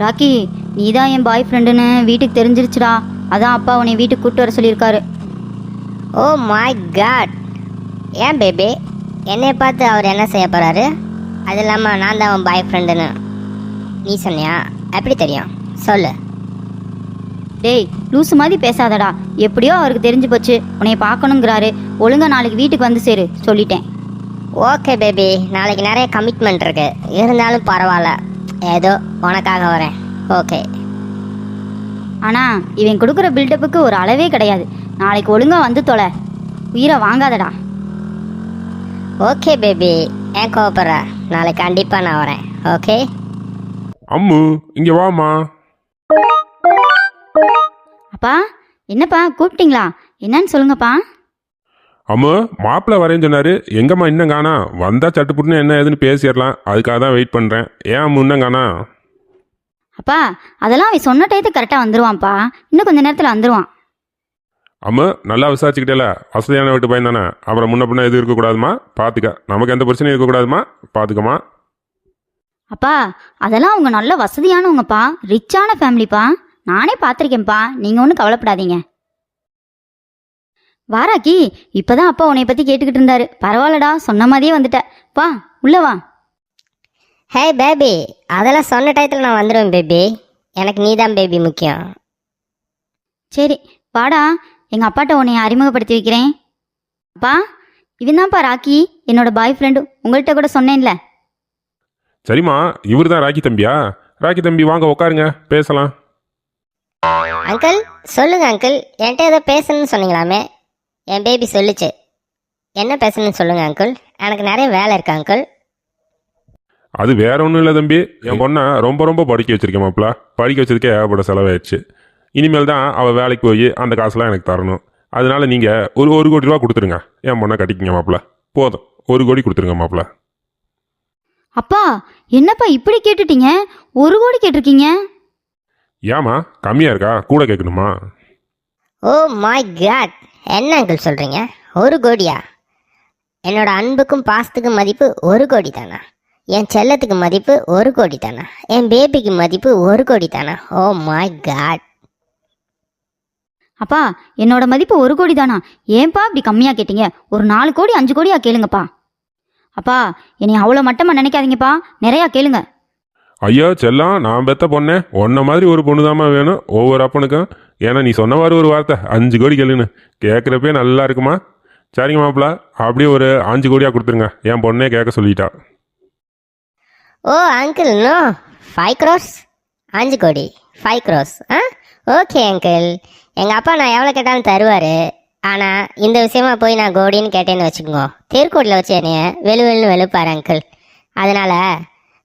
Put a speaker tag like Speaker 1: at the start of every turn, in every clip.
Speaker 1: ராக்கி நீ தான் என் பாய் ஃப்ரெண்டுன்னு வீட்டுக்கு தெரிஞ்சிருச்சுடா. அதான் அப்பா உன்னை வீட்டுக்கு கூப்பிட்டு வர சொல்லியிருக்காரு.
Speaker 2: ஓ மை காட் ஏன் பேபி என்னை பார்த்து அவர் என்ன செய்ய போகிறாரு அது இல்லாமல் நான் தான் அவன் பாய் ஃப்ரெண்டுன்னு நீ சொன்னியா? எப்படி தெரியும்? சொல்லு.
Speaker 1: டேய் லூசு மாதிரி பேசாதடா. எப்படியோ அவருக்கு தெரிஞ்சு போச்சு. உன்னை பார்க்கணுங்கிறாரு. ஒழுங்கா நாளைக்கு வீட்டுக்கு வந்து சேரு சொல்லிட்டேன்.
Speaker 2: ஓகே பேபி நாளைக்கு நிறைய கமிட்மெண்ட் இருக்கு. இருந்தாலும் பரவாயில்ல. ஏதோ உனக்காக வரேன். ஓகே
Speaker 1: ஆனா இவன் கொடுக்குற பில்டப்புக்கு ஒரு அளவே கிடையாது. நாளைக்கு ஒழுங்கா வந்து தொலை. உயிரை வாங்காதடா.
Speaker 2: ஓகே பேபி ஏன் கோவப்படுற? நாளைக்கு கண்டிப்பாக நான் வரேன். ஓகே
Speaker 3: அம்மு இங்க வாமா
Speaker 1: அப்பா என்னப்பா கூப்பிட்டீங்களா? என்னன்னு சொல்லுங்கப்பா.
Speaker 3: அம்மு மாப்பிள்ளை வரேன்னு சொன்னாரு. எங்கம்மா இன்னும் காணா? வந்தா சட்டுப்புட்டுன்னு என்ன ஏதுன்னு பேசிடலாம். அதுக்காக தான் வெயிட் பண்றேன். ஏன் அம்மு இன்னும் காணா?
Speaker 1: அப்பா அதெல்லாம் அவன் சொன்ன டயத்துக்கு கரெக்டாக வந்துருவான்ப்பா. இன்னும் கொஞ்ச நேரத்தில் வந்துருவான்.
Speaker 3: அம்மு நல்லா விசாரிச்சுக்கிட்டேல. வசதியான வீட்டு பையன் தானே. அப்புறம் முன்ன பின்ன எதுவும் இருக்கக்கூடாதுமா? பார்த்துக்க நமக்கு எந்த பிரச்சனையும் இருக்கக்கூடாதுமா? பார்த்துக்கம்மா
Speaker 1: அப்பா அதெல்லாம் அவங்க நல்ல வசதியானவங்கப்பா. ரிச்சான ஃபேமிலிப்பா நானே பார்த்துருக்கேன்ப்பா நீங்கள் ஒன்றும் கவலைப்படாதீங்க. வாராக்கி இப்போதான் அப்பா உன்னை பற்றி கேட்டுக்கிட்டு இருந்தாரு. பரவாயில்லடா சொன்ன மாதிரியே வந்துட்ட. வா உள்ள வா.
Speaker 2: ஹே பேபி அதெல்லாம் சொன்ன டயத்தில் நான் வந்துடுவேன் பேபி. எனக்கு நீ தான் பேபி முக்கியம்.
Speaker 1: சரி வாடா. எங்கள் அப்பாட்ட உன்னை அறிமுகப்படுத்தி வைக்கிறேன். அப்பா இவன் தான்ப்பா ராக்கி. என்னோட பாய் ஃப்ரெண்டு உங்கள்கிட்ட கூட சொன்னேன்ல.
Speaker 3: சரிம்மா இவர் தான் ராக்கி தம்பியா? ராக்கி தம்பி வாங்க உட்காருங்க பேசலாம்.
Speaker 2: அங்கிள் சொல்லுங்க அங்கிள். என்கிட்ட ஏதோ பேசணும்னு சொன்னீங்களாமே. என் பேபி சொல்லுச்சு. என்ன பேசணும்னு சொல்லுங்க அங்கிள் எனக்கு நிறைய வேலை இருக்கு அங்கிள்
Speaker 3: அது வேற ஒன்றும் இல்லை தம்பி. என் பொண்ணை ரொம்ப ரொம்ப படிக்க வச்சிருக்கேன் மாப்பிள்ள படிக்க வச்சதுக்கே ஏகப்பட்ட செலவாயிடுச்சு. இனிமேல் தான் அவள் வேலைக்கு போய் அந்த காசுலாம் எனக்கு தரணும். அதனால நீங்கள் ஒரு ஒரு கோடி ரூபா கொடுத்துருங்க. என் பொண்ணை கட்டிக்கிங்க மாப்பிள்ள போதும். ஒரு கோடி கொடுத்துருங்க மாப்பிள்ள
Speaker 1: அப்பா என்னப்பா இப்படி கேட்டுட்டீங்க? ஒரு கோடி கேட்டிருக்கீங்க?
Speaker 3: ஏமா கம்மியாக இருக்கா? கூட கேட்கணுமா?
Speaker 2: ஓ மை காட் என்ன அங்கிள் சொல்றீங்க? ஒரு கோடியா? என்னோட அன்புக்கும் பாசத்துக்கும் மதிப்பு ஒரு கோடி தானா? என் செல்லத்துக்கு மதிப்பு ஒரு கோடி தானா? என் பேபிக்கு மதிப்பு ஒரு கோடி தானா? ஓ மை காட்
Speaker 1: அப்பா என்னோட மதிப்பு ஒரு கோடி தானா? ஏன்பா இப்படி கம்மியாக கேட்டீங்க? ஒரு நாலு கோடி அஞ்சு கோடியா கேளுங்கப்பா. அப்பா என்னை அவ்வளோ மட்டமா நினைக்காதீங்கப்பா. நிறையா கேளுங்க.
Speaker 3: ஐயா செல்லம் நான் பெத்த பொண்ணே. உன்ன மாதிரி ஒரு பொண்ணு தாம்மா வேணும். ஒவ்வொரு அப்பனுக்கும். ஏன்னா நீ சொன்ன மாதிரி ஒரு வார்த்தை. அஞ்சு கோடி கேளுன்னு. கேட்குறப்பே நல்லா இருக்குமா? சரிங்க மாப்பிள்ள அப்படியே ஒரு அஞ்சு கோடியாக கொடுத்துருங்க. என் பொண்ணே கேட்க சொல்லிட்டா.
Speaker 2: Oh uncle no five crores அஞ்சு கோடி. ஃபைவ் க்ரோஸ் ஆ? ஓகே அங்கிள் எங்கள் அப்பா நான் எவ்வளோ கேட்டாலும் தருவார். ஆனால் இந்த விஷயமா போய் நான் கோடின்னு கேட்டேன்னு வச்சுக்கோங்க. தெருக்கோட்டில் வச்சு என்னைய வெளு வெளுன்னு வெளுப்பார் அங்கிள் அதனால்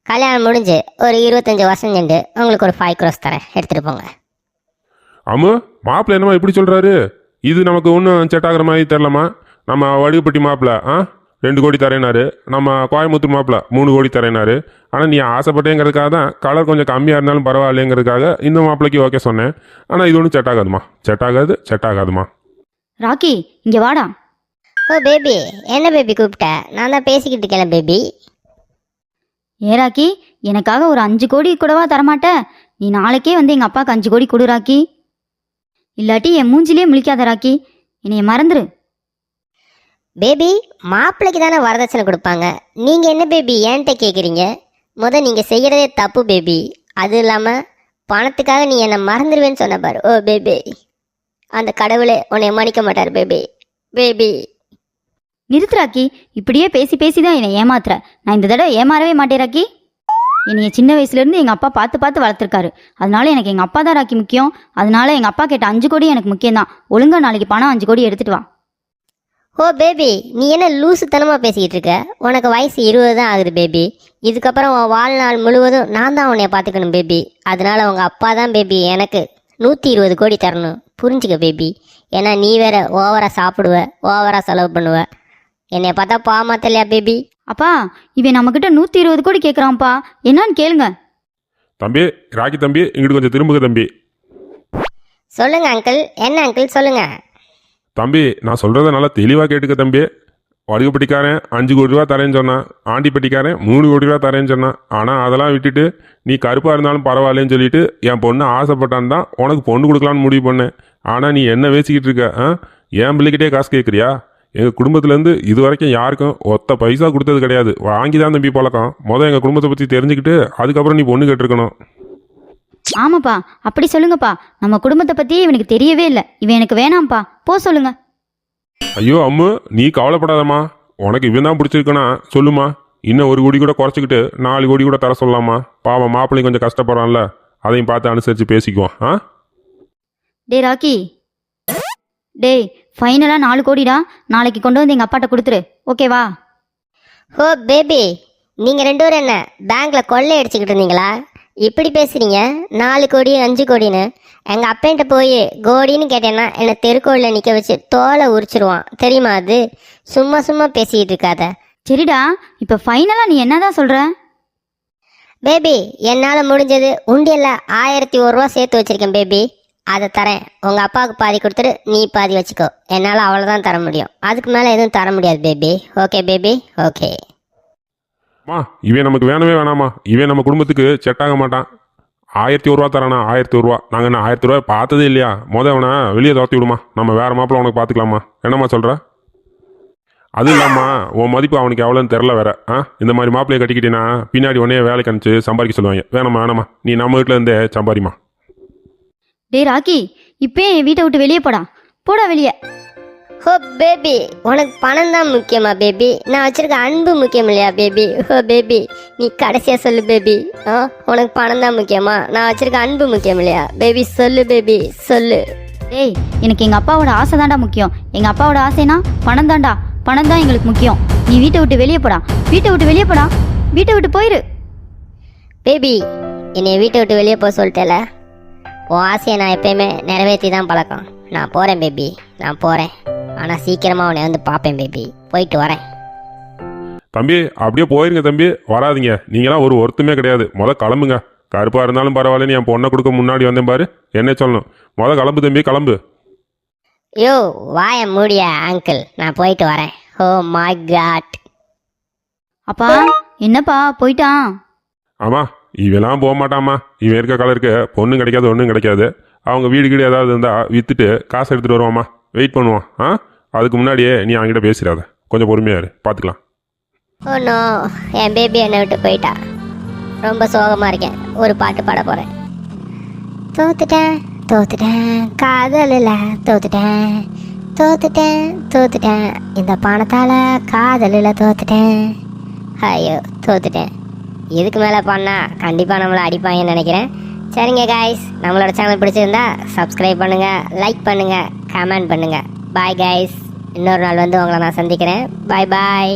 Speaker 2: கல்யாணம் முடிஞ்சு ஒரு இருபத்தஞ்சி வருஷம் சென்று உங்களுக்கு ஒரு ஃபைவ் க்ரோஸ் தரேன். எடுத்துகிட்டு போங்க.
Speaker 3: அம்மு மாப்பிள்ள என்னம்மா இப்படி சொல்கிறாரு இது நமக்கு ஒன்றும் செட் ஆகுற மாதிரி தெரிலம்மா நம்ம வடுகுப்பட்டி மாப்பிள்ள ஆ? ரெண்டு கோடி தரேனாரு நம்ம கோயம்புத்தூர் மாப்பிள்ள மூணு கோடி தரேனாரு ஆனால் நீ ஆசைப்பட்டேங்கிறதுக்காக தான் கலர் கொஞ்சம் கம்மியாக இருந்தாலும் பரவாயில்லைங்கிறதுக்காக இந்த மாப்பிள்ளைக்கு ஓகே சொன்னேன். ஆனால் இது ஒன்றும் செட் ஆகாதுமா செட் ஆகாது செட் ஆகாதுமா
Speaker 1: ராக்கி இங்கே வாடா.
Speaker 2: ஓ பேபி என்ன பேபி கூப்பிட்ட? நான் தான் பேசிக்கிட்டு இருக்கேன் பேபி
Speaker 1: ஏ ராக்கி எனக்காக ஒரு அஞ்சு கோடி கூடவா தரமாட்ட? நீ நாளைக்கே வந்து எங்கள் அப்பாவுக்கு அஞ்சு கோடி கொடு ராக்கி. இல்லாட்டி என் மூஞ்சிலே முழிக்காத ராக்கி. என்னைய மறந்துரு.
Speaker 2: பேபி மாப்பிள்ளைக்கு தானே வரதட்சணை கொடுப்பாங்க. நீங்கள் என்ன பேபி ஏன்ட்ட கேட்குறீங்க முத நீங்கள் செய்கிறதே தப்பு பேபி. அது இல்லாமல் பணத்துக்காக நீ என்னை மறந்துடுவேன்னு சொன்ன பாரு. Oh baby. அந்த கடவுளே உன்னை மன்னிக்க மாட்டார் பேபி. பேபி.
Speaker 1: நிறுத்து ராக்கி. இப்படியே பேசி பேசி தான் என்னை ஏமாத்துற. நான் இந்த தடவை ஏமாறவே மாட்டேன் ராக்கி. என்னைய சின்ன வயசுலேருந்து எங்கள் அப்பா பார்த்து பார்த்து வளர்த்துருக்காரு. அதனால எனக்கு எங்கள் அப்பா தான் ராக்கி முக்கியம். அதனால எங்கள் அப்பா கேட்ட அஞ்சு கோடி எனக்கு முக்கியம் தான். ஒழுங்கா நாளைக்கு பணம் அஞ்சு கோடி எடுத்துட்டு வா.
Speaker 2: ஓ பேபி நீ என்ன லூசுத்தனமாக பேசிக்கிட்டு இருக்க? உனக்கு வயசு இருபது தான் ஆகுது பேபி. இதுக்கப்புறம் உன் வாழ்நாள் முழுவதும் நான் தான் உன்னைய பார்த்துக்கணும் பேபி. அதனால உங்கள் அப்பா தான் பேபி எனக்கு நூற்றி இருபது கோடி தரணும். புரிஞ்சுக்க பேபி. ஏன்னா நீ வேற ஓவராக சாப்பிடுவ ஓவராக செலவு பண்ணுவ. என்னை பார்த்தா பாமா தெரியலையா பேபி?
Speaker 1: அப்பா இவன் நம்மக்கிட்ட நூற்றி இருபது கோடி கேட்குறான்ப்பா என்னன்னு கேளுங்க.
Speaker 3: தம்பி ராக்கி தம்பி இங்கிட்டு கொஞ்சம் திரும்புக தம்பி.
Speaker 2: சொல்லுங்க அங்கிள் என்ன அங்கிள் சொல்லுங்க.
Speaker 3: தம்பி நான் சொல்கிறத நல்லா தெளிவாக கேட்டுக்க தம்பி. வடுகப்பட்டிக்காரன் அஞ்சு கோடி ரூபா தரேன்னு சொன்னான். ஆண்டிப்பட்டிக்காரன் மூணு கோடி ரூபா தரேன்னு சொன்னான். ஆனால் அதெல்லாம் விட்டுட்டு நீ கருப்பாக இருந்தாலும் பரவாயில்லன்னு சொல்லிட்டு என் பொண்ணு ஆசைப்பட்டான் தான் உனக்கு பொண்ணு கொடுக்கலான்னு முடிவு பண்ணேன். ஆனால் நீ என்ன பேசிக்கிட்டு இருக்க ஆ? என் பிள்ளைகிட்டே காசு கேட்குறியா எங்கள் குடும்பத்துலேருந்து இது வரைக்கும் யாருக்கும் ஒத்த பைசா கொடுத்தது கிடையாது. வாங்கி தான் தம்பி பழக்கம். மொதல் எங்கள் குடும்பத்தை பற்றி தெரிஞ்சுக்கிட்டு அதுக்கப்புறம் நீ பொண்ணு கேட்டிருக்கணும்.
Speaker 1: ஆமாப்பா அப்படி சொல்லுங்கப்பா. நம்ம குடும்பத்தை பத்தி இவனுக்கு தெரியவே இல்லை. இவன் எனக்கு வேணாம்ப்பா. போ சொல்லுங்க.
Speaker 3: ஐயோ அம்மு நீ கவலைப்படாதம்மா. உனக்கு இவன் தான் பிடிச்சிருக்குன்னா சொல்லுமா. இன்னும் ஒரு கோடி கூட குறைச்சிக்கிட்டு நாலு கோடி கூட தர சொல்லலாமா. பாவம் மாப்பிள்ளையும் கொஞ்சம் கஷ்டப்படுறான்ல. அதையும் பார்த்து அனுசரித்து பேசிக்குவோம். ஆ?
Speaker 1: டேய் ராக்கி. டேய் ஃபைனலாக நாலு கோடிடா. நாளைக்கு கொண்டு வந்து எங்கள் அப்பாட்ட கொடுத்துரு. ஓகேவா
Speaker 2: ஓ பேபி நீங்கள் ரெண்டு பேரும் என்ன? பேங்க்கில் கொள்ளை அடிச்சுக்கிட்டு இருந்தீங்களா? இப்படி பேசுகிறீங்க நாலு கோடி அஞ்சு கோடின்னு. எங்கள் அப்பன்ட்ட போய் கோடின்னு கேட்டேன்னா என்னை தெருக்கோளில் நிற்க வச்சு தோலை உரிச்சிருவான். தெரியுமா அது? சும்மா சும்மா பேசிக்கிட்டு இருக்காத.
Speaker 1: சரிடா. இப்போ ஃபைனலாக நீ என்னதான் சொல்கிற
Speaker 2: பேபி என்னால் முடிஞ்சது உண்டியல்ல ஆயிரத்தி ஒரு ரூபா சேர்த்து வச்சிருக்கேன் பேபி அதை தரேன். உங்கள் அப்பாவுக்கு பாதி கொடுத்துட்டு நீ பாதி வச்சுக்கோ. என்னால் அவ்வளோதான் தர முடியும். அதுக்கு மேலே எதுவும் தர முடியாது பேபி. Okay baby? ஓகே.
Speaker 3: மா இவன் நமக்கு வேணவே வேணாமா? இவன் நம்ம குடும்பத்துக்கு செட்டாக மாட்டான். ஆயிரத்தி ஒருவா ரூபா தரானா? ஆயிரத்தி ஒருவா ரூபா. நாங்கள் என்ன ஆயிரத்தி ரூபாய் பார்த்ததே இல்லையா? மொதல் அவனை வெளியே துரத்தி விடுமா? நம்ம வேறு மாப்பிள்ள உனக்கு பார்த்துக்கலாமா? என்னம்மா சொல்கிற அது இல்லாமா உன் மதிப்பு அவனுக்கு எவ்வளோன்னு தெரில வேற. ஆ? இந்த மாதிரி மாப்பிள்ளையை கட்டிக்கிட்டீங்கன்னா பின்னாடி உடனே வேலைக்கு அனுப்பிச்சு சம்பாதிக்க சொல்லுவாங்க. வேணாமா வேணாமா நீ நம்ம வீட்டில் இருந்தே சம்பாதிமா
Speaker 1: டேய் ராக்கி இப்பயே என் வீட்டை விட்டு வெளியே போடா. போடா வெளியே.
Speaker 2: ஹோ பேபி உனக்கு பணம் தான் முக்கியமா பேபி? நான் வச்சிருக்க அன்பு முக்கியம் இல்லையா பேபி? ஹோ பேபி நீ கடைசியா சொல்லு பேபி. ஆ உனக்கு பணம் தான் முக்கியமா? நான் வச்சிருக்க அன்பு முக்கியம் இல்லையா? பேபி சொல்லு பேபி சொல்லு.
Speaker 1: டேய் எனக்கு எங்கள் அப்பாவோட ஆசை தான்டா முக்கியம். எங்கள் அப்பாவோட ஆசைனா பணம் தான்டா. பணம் தான் எங்களுக்கு முக்கியம். நீ வீட்டை விட்டு வெளியே போடா. வீட்டை விட்டு வெளியே போடா. வீட்டை விட்டு போயிரு.
Speaker 2: பேபி என்னை வீட்டை விட்டு வெளியே போக சொல்லிட்டேல. உன் ஆசையை நான் எப்பயுமே நிறைவேற்றி தான் பழக்கம். நான் போகிறேன் பேபி நான் போகிறேன் ஆனால் சீக்கிரமாக உன்னை வந்து பார்ப்பேன் பேபி போயிட்டு வரேன்.
Speaker 3: தம்பி அப்படியே போயிருங்க தம்பி. வராதீங்க. நீங்களாம் ஒரு ஒருத்தமே கிடையாது. முத கிளம்புங்க. கருப்பாக இருந்தாலும் பரவாயில்லன்னு என் பொண்ணை கொடுக்க முன்னாடி வந்தேன் பாரு. என்ன சொல்லணும்? முத கிளம்பு தம்பி. கிளம்பு.
Speaker 2: யோ வாய மூடிய அங்கிள் நான் போயிட்டு வரேன். ஓ மை காட்
Speaker 1: அப்பா என்னப்பா? போயிட்டான்.
Speaker 3: ஆமா இவெல்லாம் போக மாட்டாமா இவன் இருக்க கலருக்கு பொண்ணும் கிடைக்காது ஒன்றும் கிடைக்காது. அவங்க வீடு கீடு ஏதாவது இருந்தால் விற்றுட்டு காசு எடுத்துகிட்டு வருவாம்மா. வெயிட் பண்ணுவான். ஆ? அதுக்கு முன்னாடியே நீ அவங்ககிட்ட பேசிடாத. கொஞ்சம் பொறுமையாரு பார்த்துக்கலாம்
Speaker 2: ஓ oh என் பேபி என்னை விட்டு போயிட்டா. ரொம்ப சோகமாக இருக்கேன். ஒரு பாட்டு பாட போகிறேன் தோத்துட்டேன் தோத்துட்டேன். காதலில் தோத்துட்டேன். தோத்துட்டேன் தோத்துட்டேன். இந்த பணத்தால் காதலில் தோத்துட்டேன். ஐயோ தோத்துட்டேன். இதுக்கு மேலே பண்ணால் கண்டிப்பாக நம்மளை அடிப்பாங்கன்னு நினைக்கிறேன். சரிங்க காய்ஸ் நம்மளோட சேனல் பிடிச்சிருந்தா சப்ஸ்கிரைப் பண்ணுங்கள் லைக் பண்ணுங்கள் கமெண்ட் பண்ணுங்கள் பாய் காய்ஸ் இன்னொரு நாள் வந்து உங்களை நான் சந்திக்கிறேன். பாய் பாய்